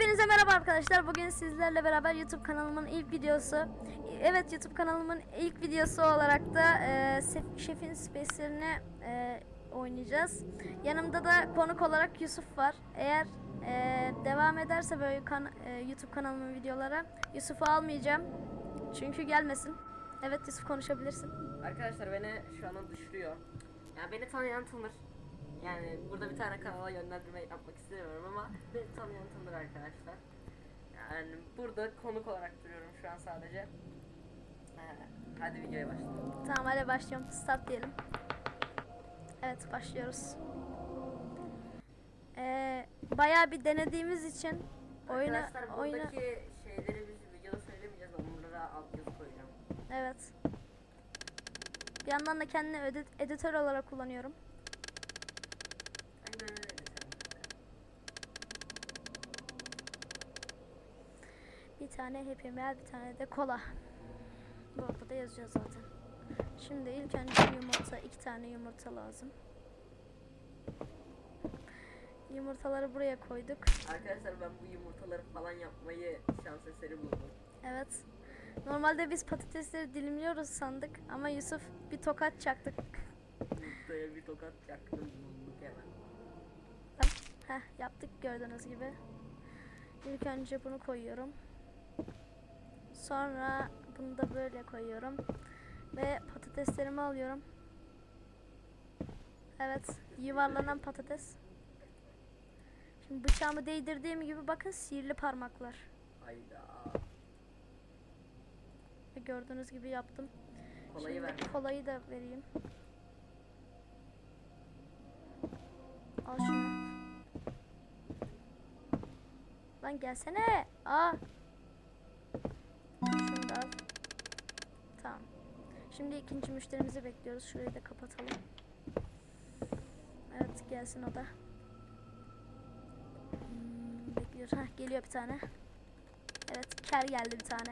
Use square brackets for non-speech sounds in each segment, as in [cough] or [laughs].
Hepinize merhaba arkadaşlar. Bugün sizlerle beraber YouTube kanalımın ilk videosu. Evet YouTube kanalımın ilk videosu olarak da e, Şef'in Space'lerini e, oynayacağız. Yanımda da konuk olarak Yusuf var. Eğer e, devam ederse böyle kan- e, YouTube kanalımın videolara Yusuf'u almayacağım. Çünkü gelmesin. Evet Yusuf konuşabilirsin. Arkadaşlar beni şu anda düşürüyor. Yani beni tanıyan tanır. Yani burada bir tane kanala yönlendirme yapmak istemiyorum ama beni tanıyan tanır arkadaşlar. Yani burada konuk olarak duruyorum şu an sadece. Ee, hadi videoya başlayalım. Tamam hadi başlıyorum. Start diyelim. Evet başlıyoruz. Ee, bayağı bir denediğimiz için oyunu Arkadaşlar buradaki şeyleri biz videoda söylemeyeceğiz. Onlara alt yazı koyacağım. evet. Bir yandan da kendini edit- editör olarak kullanıyorum. Bir tane Happy Meal, bir tane de kola. Bu ortada yazıyor zaten. Şimdi ilk önce yumurta, iki tane yumurta lazım. Yumurtaları buraya koyduk. Arkadaşlar ben bu yumurtaları falan yapmayı şans eseri buldum. Evet. Normalde biz patatesleri dilimliyoruz sandık ama Yusuf bir tokat çaktık. Yumurtaya bir tokat çaktım bulduk hemen. Heh yaptık gördüğünüz gibi. İlk önce bunu koyuyorum. Sonra bunu da böyle koyuyorum. Ve patateslerimi alıyorum. Evet yuvarlanan patates. Şimdi bıçağımı değdirdiğim gibi bakın sihirli parmaklar. Hayda. Gördüğünüz gibi yaptım. Kolayı Şimdi ver. kolayı da vereyim. Lan gelsene. Aa. Şunu da al. Tamam. Şimdi ikinci müşterimizi bekliyoruz. Şurayı da kapatalım. Evet gelsin o da. Hmm, bekliyoruz. Heh, geliyor bir tane. Evet ker geldi bir tane.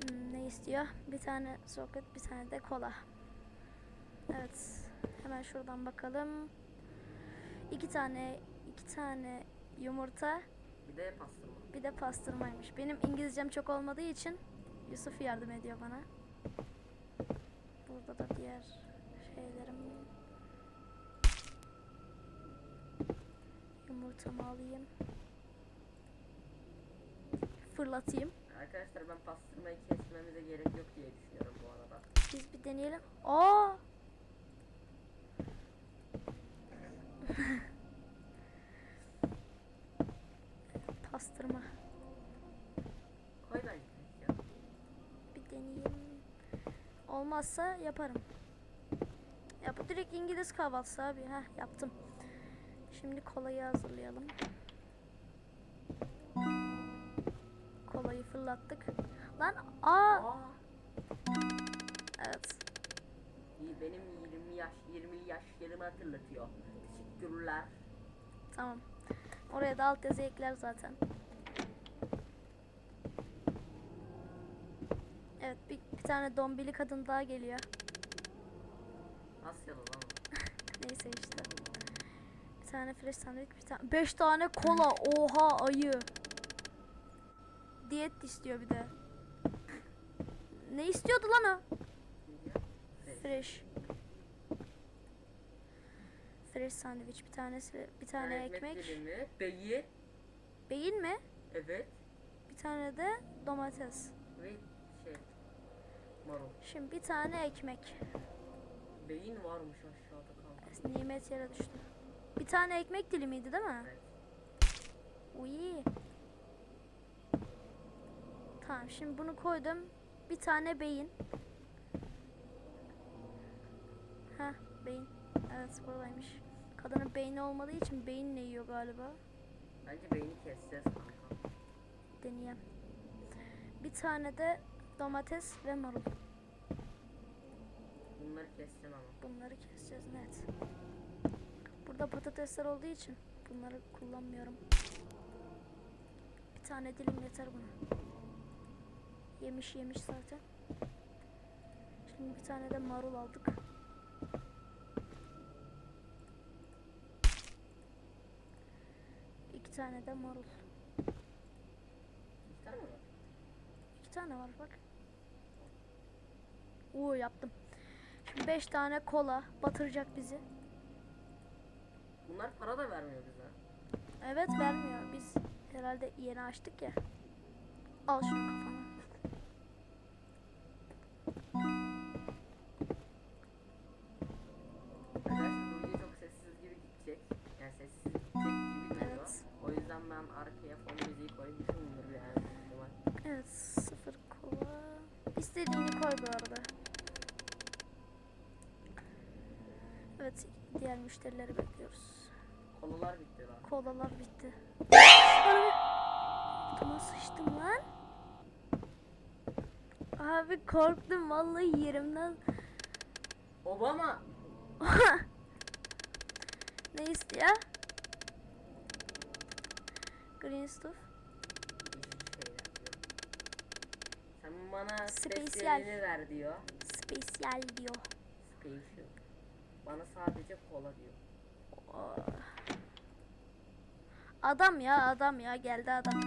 Hmm, ne istiyor? Bir tane soket, bir tane de kola. Evet. Hemen şuradan bakalım. İki tane, iki tane yumurta, Bir de pastırma. bir de pastırmaymış. Benim İngilizcem çok olmadığı için Yusuf yardım ediyor bana. Burada da diğer şeylerim. Yumurtamı alayım. Fırlatayım. Arkadaşlar ben pastırmayı kesmemize gerek yok diye düşünüyorum bu arada. Biz bir deneyelim. Aa! [laughs] Pastırma. Koy ya. Bir deneyeyim. Olmazsa yaparım. Ya bu direkt İngiliz kahvaltısı abi. Heh yaptım. Şimdi kolayı hazırlayalım. Kolayı fırlattık. Lan! Aa, Evet. iyi benim 20 yaş 20 yaşlarımı hatırlatıyor. Teşekkürler. Tamam. Oraya da alt yazı ekler zaten. Evet bir, bir tane dombili kadın daha geliyor. Asyalı lan. o. [laughs] Neyse işte. Bir tane fresh sandviç, bir tane beş tane kola. Oha ayı. Diyet istiyor bir de. Ne istiyordu lan o? Fresh. Fresh. Sandviç bir tanesi, bir tane ekmek. dilimi, beyi, Beyin mi? evet Bir tane de domates. ve marul. Şimdi bir tane ekmek. Beyin varmış aşağıda kanka. Nimet yere düştü. Bir tane ekmek dilimiydi değil mi? Evet. Uy. Tamam şimdi bunu koydum. Bir tane beyin. Ha beyin. Evet buradaymış. Kadının beyni olmadığı için beyinle yiyor galiba. Bence beyni keseceğiz kanka. Deneyeyim. Bir tane de domates ve marul. Bunları keseceğim ama. Bunları keseceğiz net. Burada patatesler olduğu için bunları kullanmıyorum. Bir tane dilim yeter buna. Yemiş yemiş zaten. Şimdi bir tane de marul aldık. İki tane de marul. İki tane mi var? İki tane var bak. Oo yaptım. Şimdi beş tane kola batıracak bizi. Bunlar para da vermiyor bize. Evet vermiyor. Biz herhalde yeni açtık ya. Al şunu kafana. Müşterileri bekliyoruz. Kolalar bitti lan. Kolalar bitti. Altıma sıçtım lan. Abi korktum vallahi yerimden. Obama! [laughs] Ne istiyor? Green stuff. Sen bana spesiyalini ver diyor. Spesyal diyor. Special. Bana sadece kola diyor. Oh. Adam ya adam ya geldi adam.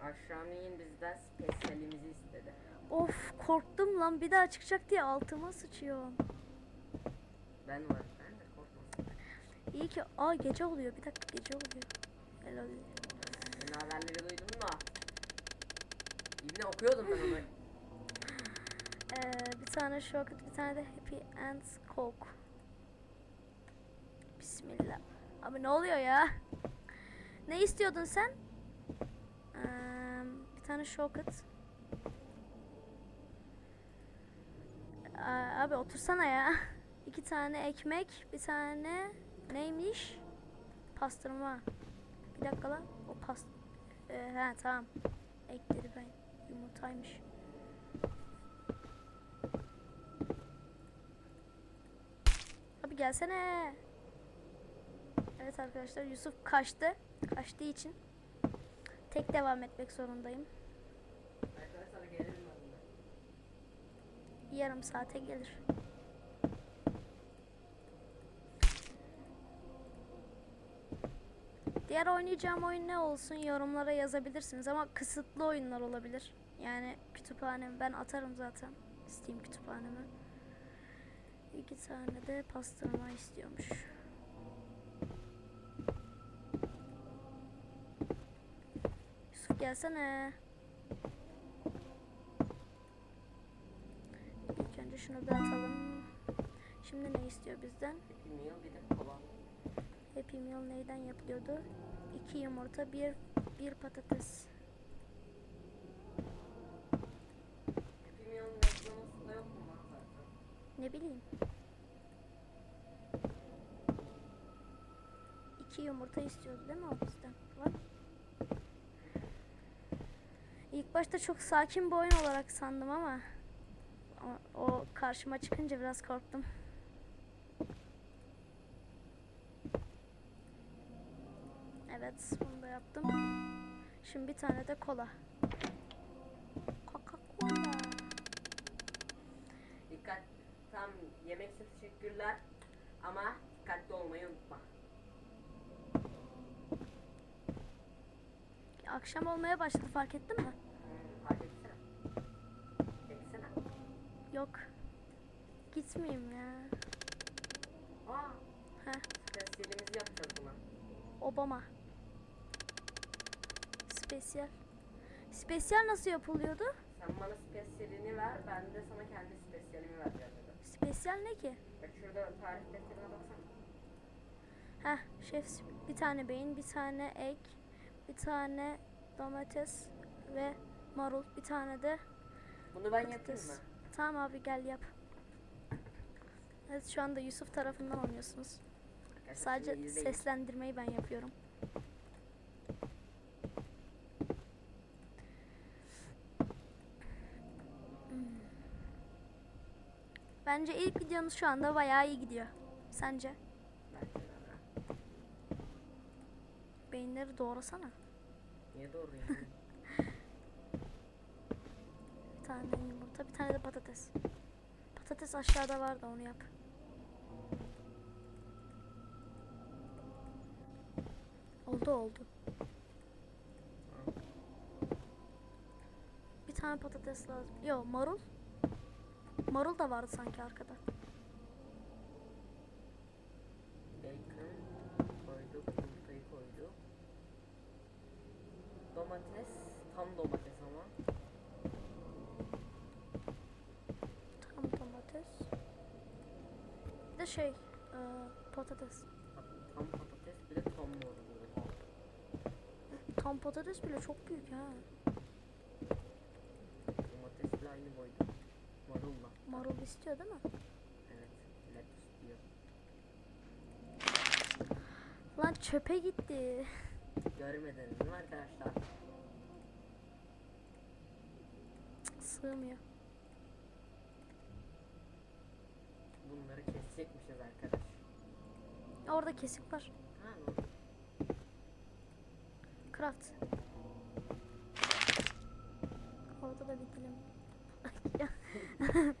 Aşağıneyin bizden spesiyalimizi istedi. Of korktum lan bir daha çıkacak diye altıma sıçıyorum. Ben var. Ben de korkmasın. İyi ki aa gece oluyor bir dakika gece oluyor. Helal. Senin haberleri duydum da. İbni okuyordum ben onu. Ee, tane şokat bir tane de Happy and Coke. Bismillah. Abi ne oluyor ya? Ne istiyordun sen? Ee, bir tane şokat. Aa, abi otursana ya. [laughs] İki tane ekmek, bir tane neymiş? Pastırma. Bir dakika lan. O past... Ee, he tamam. Ekleri ben. Yumurtaymış. Abi gelsene. Evet arkadaşlar Yusuf kaçtı. Kaçtığı için tek devam etmek zorundayım. Yarım saate gelir. Diğer oynayacağım oyun ne olsun yorumlara yazabilirsiniz ama kısıtlı oyunlar olabilir. Yani kütüphanem ben atarım zaten Steam kütüphaneme. İki tane de pastırma istiyormuş. Yusuf gelsene. İlk önce şunu bir atalım. Şimdi ne istiyor bizden? Happy Meal bir de kola. Happy Meal neyden yapılıyordu? İki yumurta, bir bir patates. Happy Meal'ın reklamasında yok mu lan zaten? Ne bileyim. İki yumurta istiyordu değil mi o? Var. İlk başta çok sakin bir oyun olarak sandım ama o karşıma çıkınca biraz korktum. Evet, bunu da yaptım. Şimdi bir tane de kola. Coca-Cola. Tam yemek için teşekkürler. Ama dikkatli olmayı unutma. Akşam olmaya başladı fark ettin mi? Hmm, fark etsene. Etsene. Yok. Gitmeyeyim ya. Aa, Heh, spesiyelimizi yapacağız buna. Obama. Spesyal. Spesyal nasıl yapılıyordu? Sen bana spesiyelini ver, ben de sana kendi spesiyelimi vereceğim. Spesyal ne ki? Bak şurada tarif defterine baksana. Heh, şef bir tane beyin, bir tane ek, bir tane domates ve marul, bir tane de Bunu ben yapayım patates. mı? Tamam abi gel yap. Evet şu anda Yusuf tarafından oynuyorsunuz. Arkadaşlar Sadece şimdi izleyin. seslendirmeyi ben yapıyorum. Hmm. Bence ilk videonuz şu anda bayağı iyi gidiyor. Sence? Beyinleri doğrasana. Niye doğru [laughs] Bir tane yumurta, bir tane de patates. Patates aşağıda var da onu yap. Oldu oldu. Bir tane patates lazım. Yo marul. Marul da vardı sanki arkada. Bacon koyduk, yumurtayı koyduk. Domates, tam domates ama. Tam domates. Bir de şey e, patates. Tam patates bir de tam marul. Tam patates bile çok büyük ha. Domatesle aynı boyda. Marulla. Marul istiyor değil mi? Evet. Lan çöpe gitti. Görmediniz mi arkadaşlar? Cık, Sığmıyor. Bunları kesecekmişiz arkadaş. Orada kesik var. Ha? Craft. Orada da bir dilim. [laughs] [laughs]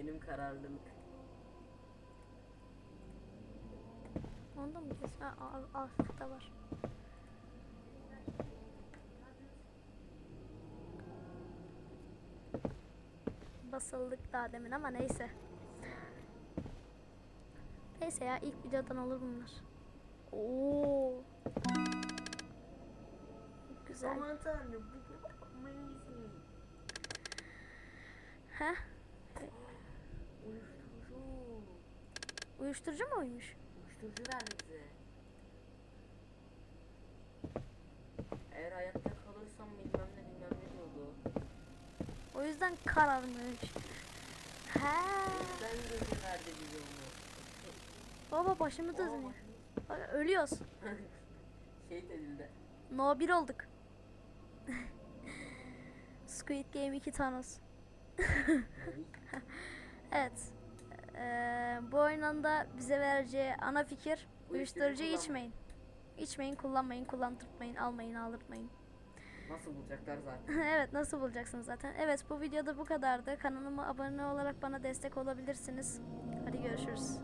Benim kararlılık. Onda mı? Ha, al, altta var. Basıldık daha demin ama neyse. Neyse ya ilk videodan olur bunlar. Oo. Güzel. Aman tanrım bu amazing. He? Uyuşturucu. Uyuşturucu mu uymuş? Uyuşturucu bize. Eğer hayatta kalırsam bilmem ne bilmem ne diyordu. O yüzden kararmış. He. Ben gözü verdi bize onu. Baba başımı. Bak, Ölüyoruz. [laughs] şey dedildi. No 1 olduk. [laughs] Squid Game 2 Thanos. [laughs] Evet. Eee, bu oyunun da bize vereceği ana fikir uyuşturucu içmeyin. İçmeyin, kullanmayın, kullandırtmayın, almayın, aldırtmayın. Nasıl bulacaklar zaten? [laughs] evet, nasıl bulacaksınız zaten? Evet, bu videoda bu kadardı. Kanalıma abone olarak bana destek olabilirsiniz. Hadi görüşürüz.